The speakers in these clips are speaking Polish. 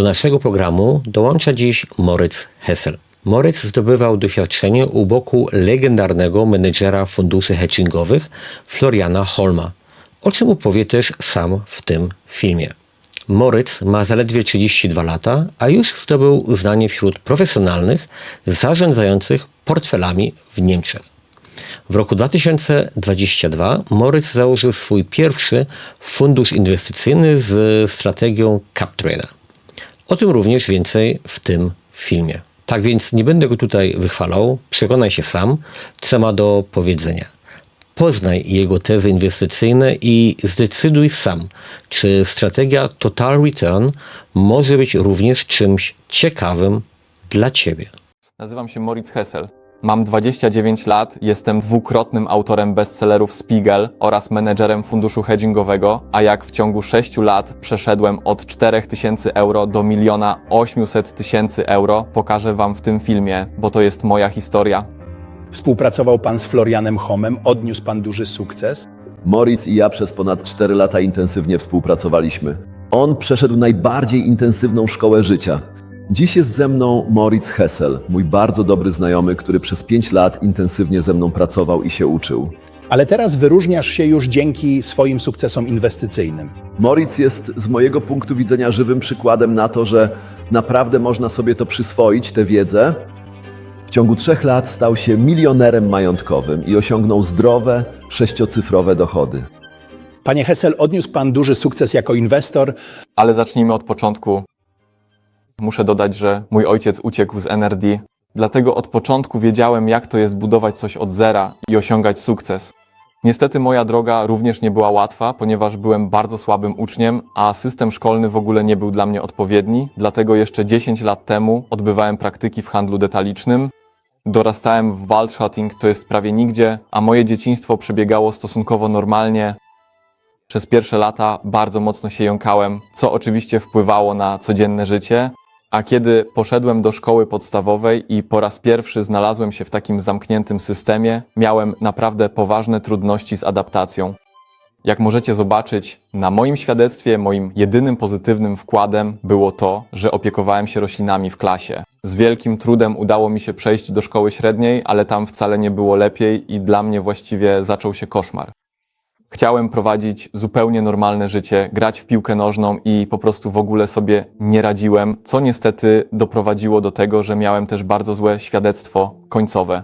Do naszego programu dołącza dziś Moritz Hessel. Moritz zdobywał doświadczenie u boku legendarnego menedżera funduszy hedgingowych Floriana Holma, o czym opowie też sam w tym filmie. Moritz ma zaledwie 32 lata, a już zdobył uznanie wśród profesjonalnych zarządzających portfelami w Niemczech. W roku 2022 Moritz założył swój pierwszy fundusz inwestycyjny z strategią CapTrader. O tym również więcej w tym filmie. Tak więc nie będę go tutaj wychwalał, przekonaj się sam, co ma do powiedzenia. Poznaj jego tezy inwestycyjne i zdecyduj sam, czy strategia Total Return może być również czymś ciekawym dla Ciebie. Nazywam się Moritz Hessel. Mam 29 lat, jestem dwukrotnym autorem bestsellerów Spiegel oraz menedżerem funduszu hedgingowego, a jak w ciągu 6 lat przeszedłem od 4000 euro do 1 800 tysięcy euro, pokażę Wam w tym filmie, bo to jest moja historia. Współpracował pan z Florianem Homem, odniósł pan duży sukces. Moritz i ja przez ponad 4 lata intensywnie współpracowaliśmy. On przeszedł najbardziej intensywną szkołę życia. Dziś jest ze mną Moritz Hessel, mój bardzo dobry znajomy, który przez 5 lat intensywnie ze mną pracował i się uczył. Ale teraz wyróżniasz się już dzięki swoim sukcesom inwestycyjnym. Moritz jest z mojego punktu widzenia żywym przykładem na to, że naprawdę można sobie to przyswoić, tę wiedzę. W ciągu trzech lat stał się milionerem majątkowym i osiągnął zdrowe, sześciocyfrowe dochody. Panie Hessel, odniósł pan duży sukces jako inwestor. Ale zacznijmy od początku. Muszę dodać, że mój ojciec uciekł z NRD, dlatego od początku wiedziałem, jak to jest budować coś od zera i osiągać sukces. Niestety moja droga również nie była łatwa, ponieważ byłem bardzo słabym uczniem, a system szkolny w ogóle nie był dla mnie odpowiedni, dlatego jeszcze 10 lat temu odbywałem praktyki w handlu detalicznym. Dorastałem w Waldschatting, to jest prawie nigdzie, a moje dzieciństwo przebiegało stosunkowo normalnie, przez pierwsze lata bardzo mocno się jąkałem, co oczywiście wpływało na codzienne życie. A kiedy poszedłem do szkoły podstawowej i po raz pierwszy znalazłem się w takim zamkniętym systemie, miałem naprawdę poważne trudności z adaptacją. Jak możecie zobaczyć, na moim świadectwie moim jedynym pozytywnym wkładem było to, że opiekowałem się roślinami w klasie. Z wielkim trudem udało mi się przejść do szkoły średniej, ale tam wcale nie było lepiej i dla mnie właściwie zaczął się koszmar. Chciałem prowadzić zupełnie normalne życie, grać w piłkę nożną i po prostu w ogóle sobie nie radziłem, co niestety doprowadziło do tego, że miałem też bardzo złe świadectwo końcowe.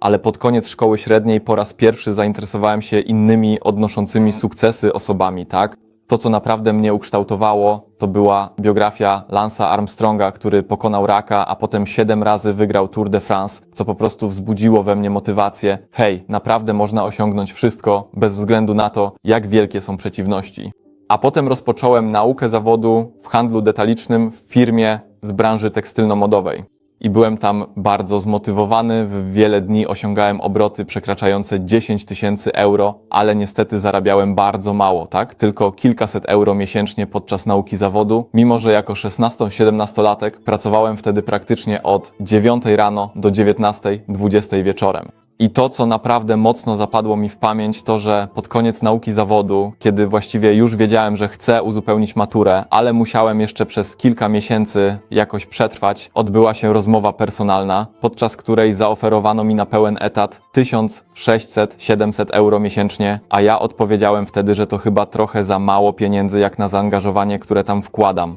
Ale pod koniec szkoły średniej po raz pierwszy zainteresowałem się innymi odnoszącymi sukcesy osobami, tak? To, co naprawdę mnie ukształtowało, to była biografia Lance'a Armstronga, który pokonał raka, a potem siedem razy wygrał Tour de France, co po prostu wzbudziło we mnie motywację. Hej, naprawdę można osiągnąć wszystko, bez względu na to, jak wielkie są przeciwności. A potem rozpocząłem naukę zawodu w handlu detalicznym w firmie z branży tekstylno-modowej. I byłem tam bardzo zmotywowany. W wiele dni osiągałem obroty przekraczające 10 tysięcy euro, ale niestety zarabiałem bardzo mało, tak? Tylko kilkaset euro miesięcznie podczas nauki zawodu, mimo że jako 16-17-latek pracowałem wtedy praktycznie od 9 rano do 19-20 wieczorem. I to, co naprawdę mocno zapadło mi w pamięć, to że pod koniec nauki zawodu, kiedy właściwie już wiedziałem, że chcę uzupełnić maturę, ale musiałem jeszcze przez kilka miesięcy jakoś przetrwać, odbyła się rozmowa personalna, podczas której zaoferowano mi na pełen etat 1600-700 euro miesięcznie, a ja odpowiedziałem wtedy, że to chyba trochę za mało pieniędzy jak na zaangażowanie, które tam wkładam.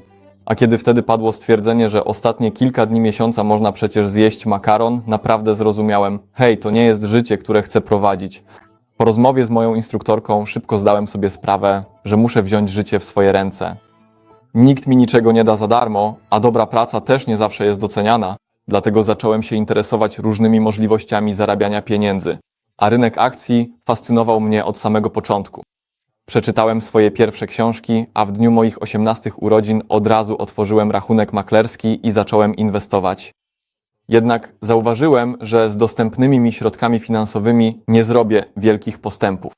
A kiedy wtedy padło stwierdzenie, że ostatnie kilka dni miesiąca można przecież zjeść makaron, naprawdę zrozumiałem: hej, to nie jest życie, które chcę prowadzić. Po rozmowie z moją instruktorką szybko zdałem sobie sprawę, że muszę wziąć życie w swoje ręce. Nikt mi niczego nie da za darmo, a dobra praca też nie zawsze jest doceniana, dlatego zacząłem się interesować różnymi możliwościami zarabiania pieniędzy. A rynek akcji fascynował mnie od samego początku. Przeczytałem swoje pierwsze książki, a w dniu moich 18 urodzin od razu otworzyłem rachunek maklerski i zacząłem inwestować. Jednak zauważyłem, że z dostępnymi mi środkami finansowymi nie zrobię wielkich postępów.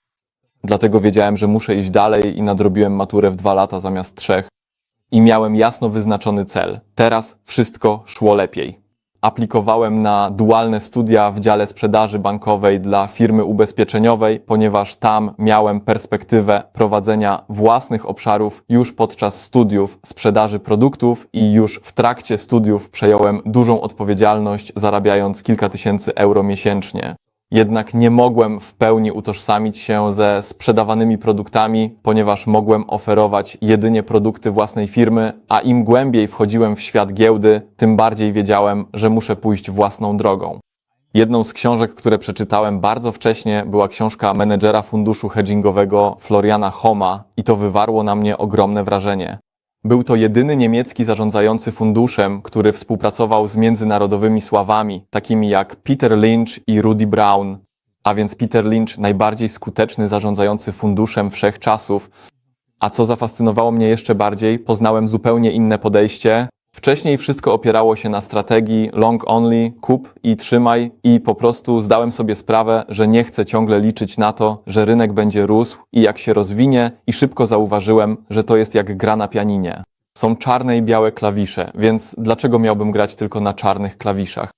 Dlatego wiedziałem, że muszę iść dalej i nadrobiłem maturę w dwa lata zamiast trzech. I miałem jasno wyznaczony cel. Teraz wszystko szło lepiej. Aplikowałem na dualne studia w dziale sprzedaży bankowej dla firmy ubezpieczeniowej, ponieważ tam miałem perspektywę prowadzenia własnych obszarów już podczas studiów sprzedaży produktów i już w trakcie studiów przejąłem dużą odpowiedzialność, zarabiając kilka tysięcy euro miesięcznie. Jednak nie mogłem w pełni utożsamić się ze sprzedawanymi produktami, ponieważ mogłem oferować jedynie produkty własnej firmy, a im głębiej wchodziłem w świat giełdy, tym bardziej wiedziałem, że muszę pójść własną drogą. Jedną z książek, które przeczytałem bardzo wcześnie, była książka menedżera funduszu hedgingowego Floriana Homa i to wywarło na mnie ogromne wrażenie. Był to jedyny niemiecki zarządzający funduszem, który współpracował z międzynarodowymi sławami, takimi jak Peter Lynch i Rudy Brown. A więc Peter Lynch, najbardziej skuteczny zarządzający funduszem wszechczasów. A co zafascynowało mnie jeszcze bardziej, poznałem zupełnie inne podejście. Wcześniej wszystko opierało się na strategii long only, kup i trzymaj i po prostu zdałem sobie sprawę, że nie chcę ciągle liczyć na to, że rynek będzie rósł i jak się rozwinie i szybko zauważyłem, że to jest jak gra na pianinie. Są czarne i białe klawisze, więc dlaczego miałbym grać tylko na czarnych klawiszach?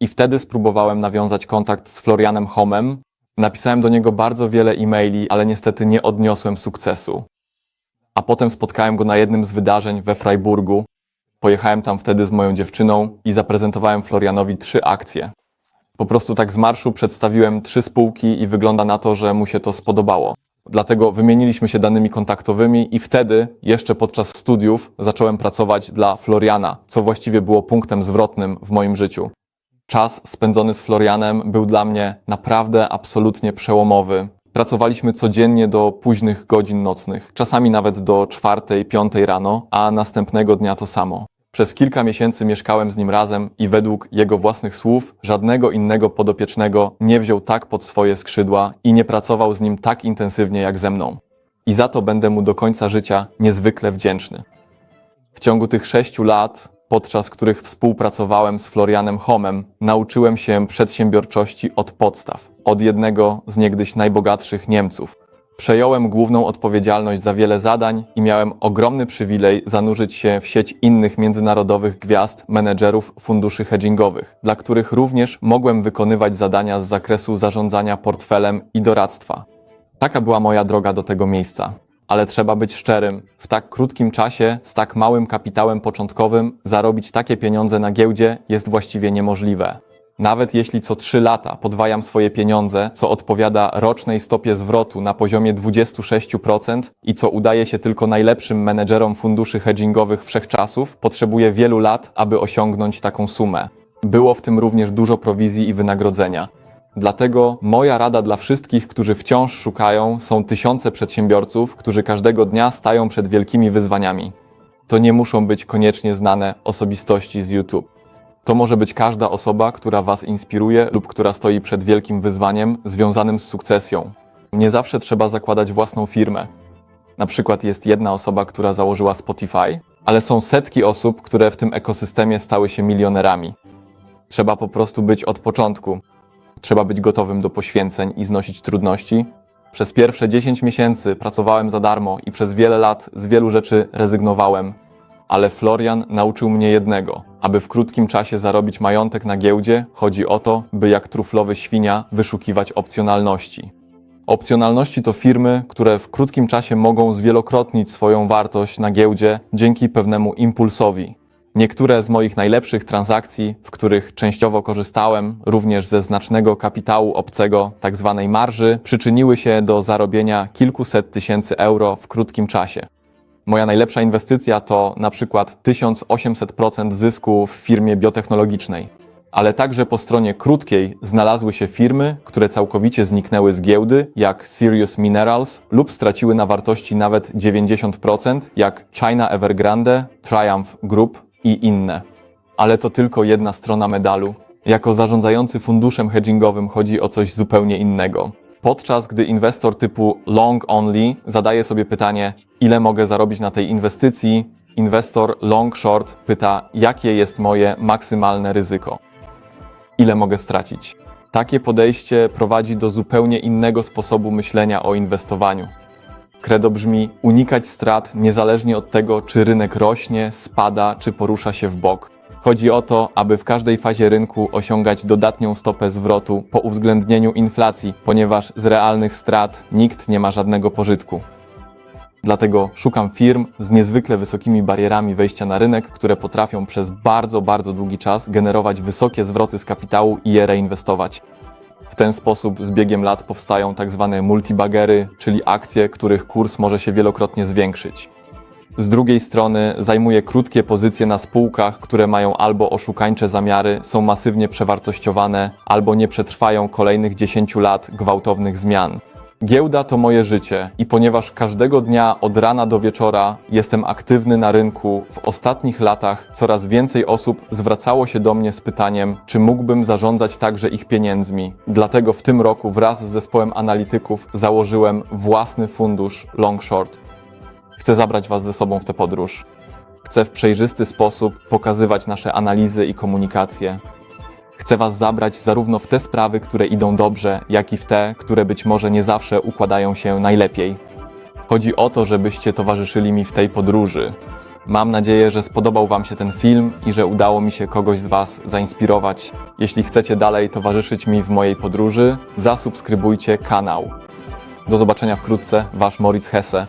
I wtedy spróbowałem nawiązać kontakt z Florianem Homem. Napisałem do niego bardzo wiele e-maili, ale niestety nie odniosłem sukcesu. A potem spotkałem go na jednym z wydarzeń we Freiburgu. Pojechałem tam wtedy z moją dziewczyną i zaprezentowałem Florianowi trzy akcje. Po prostu tak z marszu przedstawiłem trzy spółki i wygląda na to, że mu się to spodobało. Dlatego wymieniliśmy się danymi kontaktowymi i wtedy, jeszcze podczas studiów, zacząłem pracować dla Floriana, co właściwie było punktem zwrotnym w moim życiu. Czas spędzony z Florianem był dla mnie naprawdę absolutnie przełomowy. Pracowaliśmy codziennie do późnych godzin nocnych, czasami nawet do czwartej, piątej rano, a następnego dnia to samo. Przez kilka miesięcy mieszkałem z nim razem i według jego własnych słów żadnego innego podopiecznego nie wziął tak pod swoje skrzydła i nie pracował z nim tak intensywnie jak ze mną. I za to będę mu do końca życia niezwykle wdzięczny. W ciągu tych sześciu lat, podczas których współpracowałem z Florianem Homem, nauczyłem się przedsiębiorczości od podstaw, od jednego z niegdyś najbogatszych Niemców. Przejąłem główną odpowiedzialność za wiele zadań i miałem ogromny przywilej zanurzyć się w sieć innych międzynarodowych gwiazd, menedżerów funduszy hedgingowych, dla których również mogłem wykonywać zadania z zakresu zarządzania portfelem i doradztwa. Taka była moja droga do tego miejsca. Ale trzeba być szczerym, w tak krótkim czasie, z tak małym kapitałem początkowym, zarobić takie pieniądze na giełdzie jest właściwie niemożliwe. Nawet jeśli co 3 lata podwajam swoje pieniądze, co odpowiada rocznej stopie zwrotu na poziomie 26% i co udaje się tylko najlepszym menedżerom funduszy hedgingowych wszechczasów, potrzebuję wielu lat, aby osiągnąć taką sumę. Było w tym również dużo prowizji i wynagrodzenia. Dlatego moja rada dla wszystkich, którzy wciąż szukają, są tysiące przedsiębiorców, którzy każdego dnia stają przed wielkimi wyzwaniami. To nie muszą być koniecznie znane osobistości z YouTube. To może być każda osoba, która Was inspiruje lub która stoi przed wielkim wyzwaniem związanym z sukcesją. Nie zawsze trzeba zakładać własną firmę. Na przykład jest jedna osoba, która założyła Spotify, ale są setki osób, które w tym ekosystemie stały się milionerami. Trzeba po prostu być od początku. Trzeba być gotowym do poświęceń i znosić trudności. Przez pierwsze 10 miesięcy pracowałem za darmo i przez wiele lat z wielu rzeczy rezygnowałem. Ale Florian nauczył mnie jednego. Aby w krótkim czasie zarobić majątek na giełdzie, chodzi o to, by jak truflowy świnia wyszukiwać opcjonalności. Opcjonalności to firmy, które w krótkim czasie mogą zwielokrotnić swoją wartość na giełdzie dzięki pewnemu impulsowi. Niektóre z moich najlepszych transakcji, w których częściowo korzystałem również ze znacznego kapitału obcego, tzw. marży, przyczyniły się do zarobienia kilkuset tysięcy euro w krótkim czasie. Moja najlepsza inwestycja to na przykład 1800% zysku w firmie biotechnologicznej. Ale także po stronie krótkiej znalazły się firmy, które całkowicie zniknęły z giełdy, jak Sirius Minerals, lub straciły na wartości nawet 90%, jak China Evergrande, Triumph Group i inne. Ale to tylko jedna strona medalu. Jako zarządzający funduszem hedgingowym chodzi o coś zupełnie innego. Podczas gdy inwestor typu long only zadaje sobie pytanie, ile mogę zarobić na tej inwestycji, inwestor long short pyta, jakie jest moje maksymalne ryzyko. Ile mogę stracić? Takie podejście prowadzi do zupełnie innego sposobu myślenia o inwestowaniu. Credo brzmi unikać strat niezależnie od tego, czy rynek rośnie, spada, czy porusza się w bok. Chodzi o to, aby w każdej fazie rynku osiągać dodatnią stopę zwrotu po uwzględnieniu inflacji, ponieważ z realnych strat nikt nie ma żadnego pożytku. Dlatego szukam firm z niezwykle wysokimi barierami wejścia na rynek, które potrafią przez bardzo, bardzo długi czas generować wysokie zwroty z kapitału i je reinwestować. W ten sposób z biegiem lat powstają tak zwane multibagery, czyli akcje, których kurs może się wielokrotnie zwiększyć. Z drugiej strony zajmuje krótkie pozycje na spółkach, które mają albo oszukańcze zamiary, są masywnie przewartościowane, albo nie przetrwają kolejnych 10 lat gwałtownych zmian. Giełda to moje życie i ponieważ każdego dnia od rana do wieczora jestem aktywny na rynku, w ostatnich latach coraz więcej osób zwracało się do mnie z pytaniem, czy mógłbym zarządzać także ich pieniędzmi. Dlatego w tym roku wraz z zespołem analityków założyłem własny fundusz Long Short. Chcę zabrać Was ze sobą w tę podróż. Chcę w przejrzysty sposób pokazywać nasze analizy i komunikacje. Chcę Was zabrać zarówno w te sprawy, które idą dobrze, jak i w te, które być może nie zawsze układają się najlepiej. Chodzi o to, żebyście towarzyszyli mi w tej podróży. Mam nadzieję, że spodobał Wam się ten film i że udało mi się kogoś z Was zainspirować. Jeśli chcecie dalej towarzyszyć mi w mojej podróży, zasubskrybujcie kanał. Do zobaczenia wkrótce, Wasz Moritz Hesse.